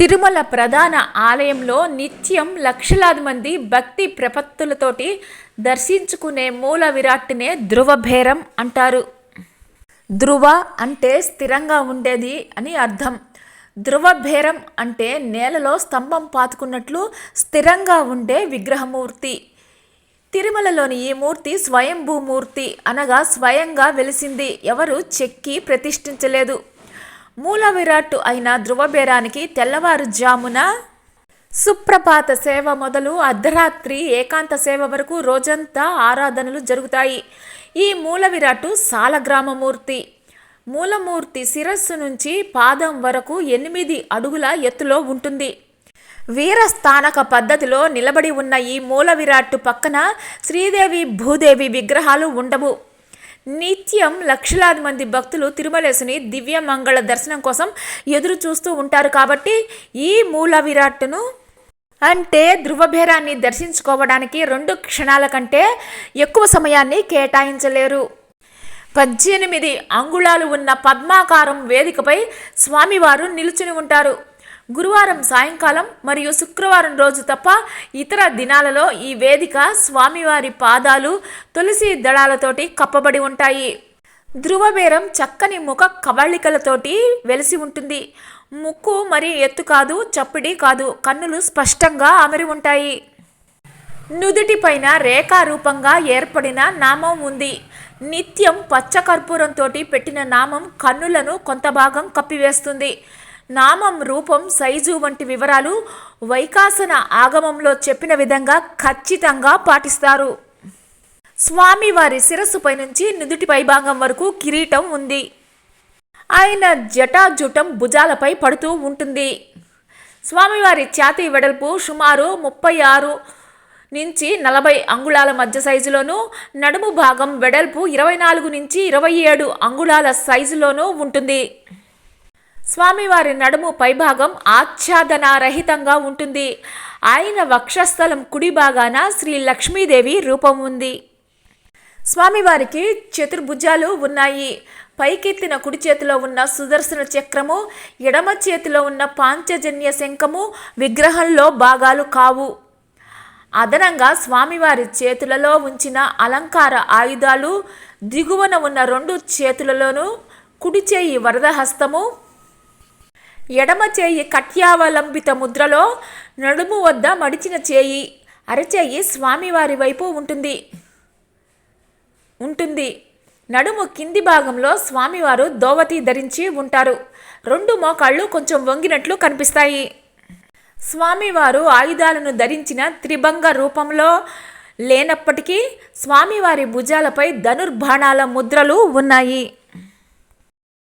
తిరుమల ప్రధాన ఆలయంలో నిత్యం లక్షలాది మంది భక్తి ప్రపత్తులతోటి దర్శించుకునే మూల విరాట్నే ధ్రువభేరం అంటారు. ధ్రువ అంటే స్థిరంగా ఉండేది అని అర్థం. ధ్రువభేరం అంటే నేలలో స్తంభం పాతుకున్నట్లు స్థిరంగా ఉండే విగ్రహమూర్తి. తిరుమలలోని ఈ మూర్తి స్వయంభూమూర్తి అనగా స్వయంగా వెలిసింది. ఎవరు చెక్కి ప్రతిష్ఠించలేదు. మూల విరాట్టు అయిన ధ్రువబేరానికి తెల్లవారుజామున సుప్రభాత సేవ మొదలు అర్ధరాత్రి ఏకాంత సేవ వరకు రోజంతా ఆరాధనలు జరుగుతాయి. ఈ మూల విరాట్టు సాలగ్రామమూర్తి. మూలమూర్తి శిరస్సు నుంచి పాదం వరకు ఎనిమిది అడుగుల ఎత్తులో ఉంటుంది. వీరస్థానక పద్ధతిలో నిలబడి ఉన్న ఈ మూల విరాట్టు పక్కన శ్రీదేవి భూదేవి విగ్రహాలు ఉండవు. నిత్యం లక్షలాది మంది భక్తులు తిరుమలేసుని దివ్య మంగళ దర్శనం కోసం ఎదురు చూస్తూ ఉంటారు కాబట్టి ఈ మూల విరాట్ను అంటే ధ్రువభేరాన్ని దర్శించుకోవడానికి రెండు క్షణాల కంటే ఎక్కువ సమయాన్ని కేటాయించలేరు. పద్దెనిమిది అంగుళాలు ఉన్న పద్మాకారం వేదికపై స్వామివారు నిలుచుని ఉంటారు. గురువారం సాయంకాలం మరియు శుక్రవారం రోజు తప్ప ఇతర దినాలలో ఈ వేదిక స్వామివారి పాదాలు తులసి దళాలతోటి కప్పబడి ఉంటాయి. ధృవబేరం చక్కని ముఖ కవళికలతోటి వెలిసి ఉంటుంది. ముక్కు మరి ఎత్తు కాదు చప్పిడి కాదు కన్నులు స్పష్టంగా అమరి ఉంటాయి. నుదుటిపైన రేఖారూపంగా ఏర్పడిన నామం ఉంది. నిత్యం పచ్చకర్పూరంతో పెట్టిన నామం కన్నులను కొంత భాగం కప్పివేస్తుంది. నామం రూపం సైజు వంటి వివరాలు వైకాసన ఆగమంలో చెప్పిన విధంగా ఖచ్చితంగా పాటిస్తారు. స్వామివారి శిరస్సుపై నుంచి నుదుటి పైభాగం వరకు కిరీటం ఉంది. ఆయన జటాజుటం భుజాలపై పడుతూ ఉంటుంది. స్వామివారి ఛాతీ వెడల్పు సుమారు ముప్పై ఆరు నుంచి నలభై అంగుళాల మధ్య సైజులోను నడుము భాగం వెడల్పు ఇరవై నాలుగు నుంచి ఇరవై ఏడు అంగుళాల సైజులోనూ ఉంటుంది. స్వామివారి నడుము పైభాగం ఆచ్ఛాదనారహితంగా ఉంటుంది. ఆయన వక్షస్థలం కుడి భాగాన శ్రీ లక్ష్మీదేవి రూపం ఉంది. స్వామివారికి చతుర్భుజాలు ఉన్నాయి. పైకెత్తిన కుడి చేతిలో ఉన్న సుదర్శన చక్రము ఎడమ చేతిలో ఉన్న పాంచజన్య శంఖము విగ్రహంలో భాగాలు కావు. అదనంగా స్వామివారి చేతులలో ఉంచిన అలంకార ఆయుధాలు దిగువన ఉన్న రెండు చేతులలోనూ కుడి చేయి వరదహస్తము ఎడమ చేయి కట్యావలంబిత ముద్రలో నడుము వద్ద మడిచిన చేయి అరచేయి స్వామివారి వైపు ఉంటుంది. ఉంటుంది. నడుము కింది భాగంలో స్వామివారు దోవతి ధరించి ఉంటారు. రెండు మోకాళ్ళు కొంచెం వంగినట్లు కనిపిస్తాయి. స్వామివారు ఆయుధాలను ధరించిన త్రిభంగ రూపంలో లేనప్పటికీ స్వామివారి భుజాలపై ధనుర్బాణాల ముద్రలు ఉన్నాయి.